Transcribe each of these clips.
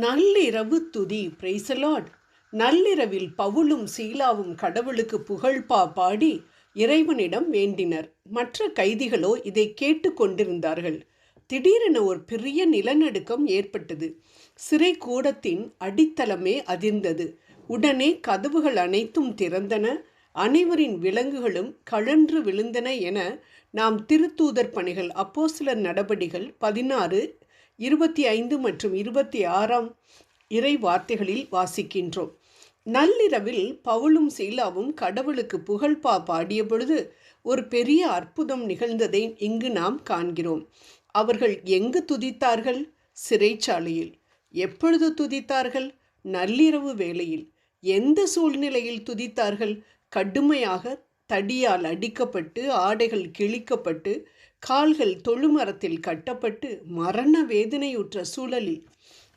நள்ளிரவு துதி பிரைசலாட் நள்ளிரவில் பவுலும் சீலாவும் கடவுளுக்கு புகழ்பா பாடி இறைவனிடம் வேண்டினர். மற்ற கைதிகளோ இதை கேட்டு கொண்டிருந்தார்கள். திடீரென ஒரு பெரிய நிலநடுக்கம் ஏற்பட்டது. சிறை கூடத்தின் அடித்தளமே அதிர்ந்தது. உடனே கதவுகள் அனைத்தும் திறந்தன. அனைவரின் விலங்குகளும் கழன்று விழுந்தன என நாம் திருத்தூதர் பணிகள் அப்போசிலர் நடபடிகள் பதினாறு இருபத்தி ஐந்து மற்றும் இருபத்தி ஆறாம் இறை வார்த்தைகளில் வாசிக்கின்றோம். நள்ளிரவில் பவுலும் சீலாவும் கடவுளுக்கு புகழ்பா பாடிய பொழுது ஒரு பெரிய அற்புதம் நிகழ்ந்ததை இங்கு நாம் காண்கிறோம். அவர்கள் எங்கு துதித்தார்கள்? சிறைச்சாலையில். எப்பொழுது துதித்தார்கள்? நள்ளிரவு வேளையில். எந்த சூழ்நிலையில் துதித்தார்கள்? கடுமையாக தடியால் அடிக்கப்பட்டு ஆடைகள் கிழிக்கப்பட்டு கால்கள் தொழுமரத்தில் கட்டப்பட்டு மரண வேதனையுற்ற சூழலில்.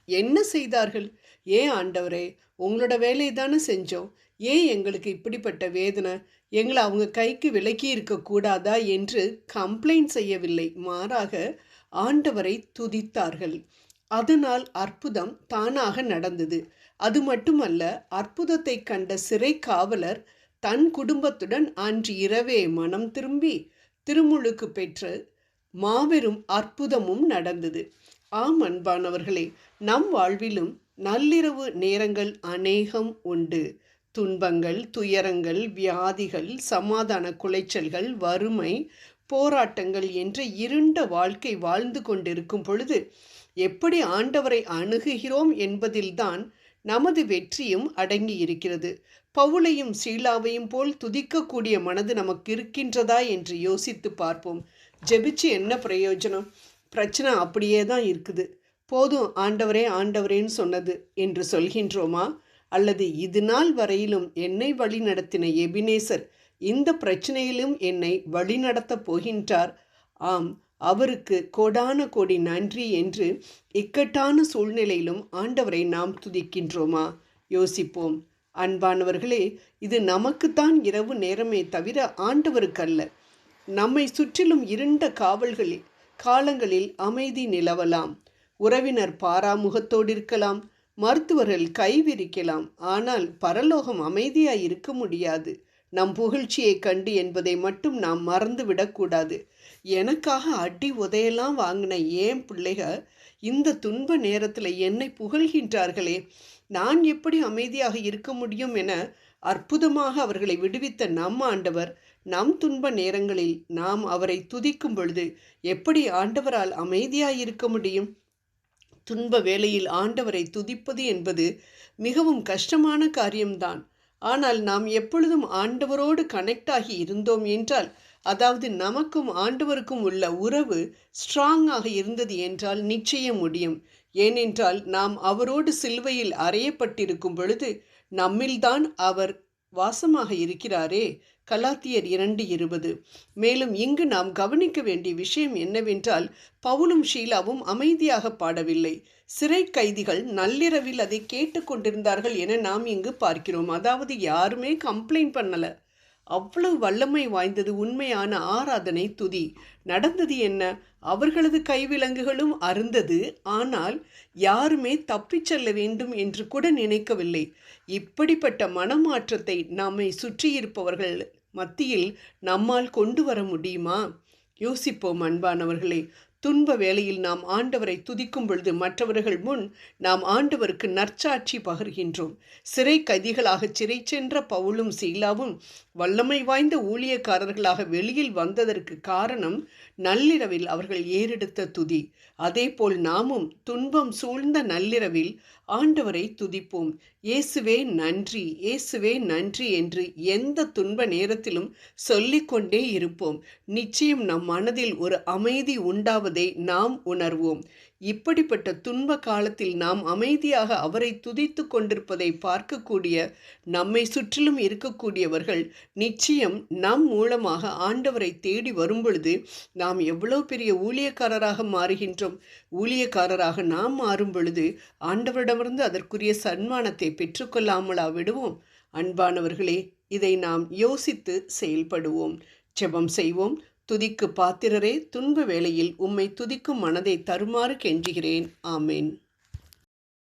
என்ன செய்தார்கள்? ஏன் ஆண்டவரே உங்களோட வேலையை தானே செஞ்சோம். ஏன் எங்களுக்கு இப்படிப்பட்ட வேதனை? எங்களை அவங்க கைக்கு விலக்கி இருக்கக்கூடாதா என்று கம்ப்ளைண்ட் செய்யவில்லை. மாறாக ஆண்டவரை துதித்தார்கள். அதனால் அற்புதம் தானாக நடந்தது. அது மட்டுமல்ல அற்புதத்தை கண்ட சிறை காவலர் தன் குடும்பத்துடன் அன்று இரவே மனம் திரும்பி திருமுழுக்கு பெற்று மாபெரும் அற்புதமும் நடந்தது. ஆம் அன்பானவர்களே நம் வாழ்விலும் நள்ளிரவு நேரங்கள் அநேகம் உண்டு. துன்பங்கள் துயரங்கள் வியாதிகள் சமாதான குலைச்சல்கள் வறுமை போராட்டங்கள் என்ற இருண்ட வாழ்க்கை வாழ்ந்து கொண்டிருக்கும் பொழுது எப்படி ஆண்டவரை அணுகுகிறோம் என்பதில்தான் நமது வெற்றியும் அடங்கி இருக்கிறது பவுளையும் சீலாவையும் போல் துதிக்கக்கூடிய மனது நமக்கு இருக்கின்றதா என்று யோசித்து பார்ப்போம். ஜெபிச்சு என்ன பிரயோஜனம்? பிரச்சனை அப்படியே தான் இருக்குது. போதும் ஆண்டவரே ஆண்டவரேன்னு சொன்னது என்று சொல்கின்றோமா? அல்லது இது நாள் வரையிலும் என்னை வழி நடத்தின எபினேசர் இந்த பிரச்சனையிலும் என்னை வழிநடத்தப் போகின்றார்? ஆம் அவருக்கு கோடான கோடி நன்றி என்று இக்கட்டான சூழ்நிலையிலும் ஆண்டவரை நாம் துதிக்கின்றோமா? யோசிப்போம். அன்பானவர்களே இது நமக்குத்தான் இரவு நேரமே தவிர ஆண்டவருக்கல்ல. நம்மை சுற்றிலும் இருண்ட காவல்களில் காலங்களில் அமைதி நிலவலாம். உறவினர் பாராமுகத்தோடு இருக்கலாம் மருத்துவர்கள் கைவிரிக்கலாம் ஆனால் பரலோகம் அமைதியாய் இருக்க முடியாது. நம் புகழ்ச்சியை கண்டு என்பதை மட்டும் நாம் மறந்துவிடக்கூடாது. எனக்காக அடி உதையெல்லாம் வாங்கின ஏன் பிள்ளைக இந்த துன்ப நேரத்தில் என்னை புகழ்கின்றார்களே? நான் எப்படி அமைதியாக இருக்க முடியும் என அற்புதமாக அவர்களை விடுவித்த நம் ஆண்டவர் நம் துன்ப நேரங்களில் நாம் அவரை துதிக்கும் பொழுது எப்படி ஆண்டவரால் அமைதியாக இருக்க முடியும்? துன்ப வேளையில் ஆண்டவரை துதிப்பது என்பது மிகவும் கஷ்டமான காரியம்தான். ஆனால் நாம் எப்பொழுதும் ஆண்டவரோடு கனெக்ட் ஆகி இருந்தோம் என்றால் அதாவது நமக்கும் ஆண்டவருக்கும் உள்ள உறவு ஸ்ட்ராங்காக இருந்தது என்றால் நிச்சயம் முடியும். ஏனென்றால் நாம் அவரோடு சிலுவையில் அறையப்பட்டிருக்கும் பொழுது நம்மில்தான் அவர் வாசமாக இருக்கிறாரே. கலாத்தியர் இரண்டு இருபது. மேலும் இங்கு நாம் கவனிக்க வேண்டிய விஷயம் என்னவென்றால் பவுலும் ஷீலாவும் அமைதியாக பாடவில்லை. சிறை கைதிகள் நள்ளிரவில் அதை கேட்டுக்கொண்டிருந்தார்கள் என நாம் இங்கு பார்க்கிறோம். அதாவது யாருமே கம்ப்ளைண்ட் பண்ணலை. அவ்வளவு வல்லமை வாய்ந்தது உண்மையான ஆராதனை துதி. நடந்தது என்ன? அவர்களது கைவிலங்குகளும் அருந்தது. ஆனால் யாருமே தப்பிச் செல்ல வேண்டும் என்று கூட நினைக்கவில்லை. இப்படிப்பட்ட மனமாற்றத்தை நம்மை சுற்றியிருப்பவர்கள் மத்தியில் நம்மால் கொண்டு வர முடியுமா? யோசிப்போம் அன்பானவர்களே. துன்ப வேளையில் நாம் ஆண்டவரை துதிக்கும் பொழுது மற்றவர்கள் முன் நாம் ஆண்டவருக்கு நற்சாட்சி பகர்கின்றோம். சிறை கைதிகளாக சிறை சென்ற பவுலும் சீலாவும் வல்லமை வாய்ந்த ஊழியக்காரர்களாக வெளியில் வந்ததற்கு காரணம் நள்ளிரவில் அவர்கள் ஏறெடுத்த துதி. அதேபோல் நாமும் துன்பம் சூழ்ந்த நள்ளிரவில் ஆண்டவரை துதிப்போம். இயேசுவே நன்றி இயேசுவே நன்றி என்று எந்த துன்ப நேரத்திலும் சொல்லிக்கொண்டே இருப்போம். நிச்சயம் நம் மனதில் ஒரு அமைதி உண்டாவதை நாம் உணர்வோம். இப்படிப்பட்ட துன்ப காலத்தில் நாம் அமைதியாக அவரை துதித்து கொண்டிருப்பதை பார்க்கக்கூடிய நம்மை சுற்றிலும் இருக்கக்கூடியவர்கள் நிச்சயம் நம் மூலமாக ஆண்டவரை தேடி வரும்பொழுது நாம் எவ்வளோ பெரிய ஊழியக்காரராக மாறுகின்றோம். ஊழியக்காரராக நாம் மாறும் பொழுது ஆண்டவரிடமிருந்து அதற்குரிய சன்மானத்தை பெற்றுக்கொள்ளாமலா விடுவோம் அன்பானவர்களே இதை நாம் யோசித்து செயல்படுவோம். ஜெபம் செய்வோம். துதிக்கு பாத்திரரே துன்ப வேளையில் உம்மை துதிக்கும் மனதை தருமாறு கெஞ்சுகிறேன். ஆமேன்.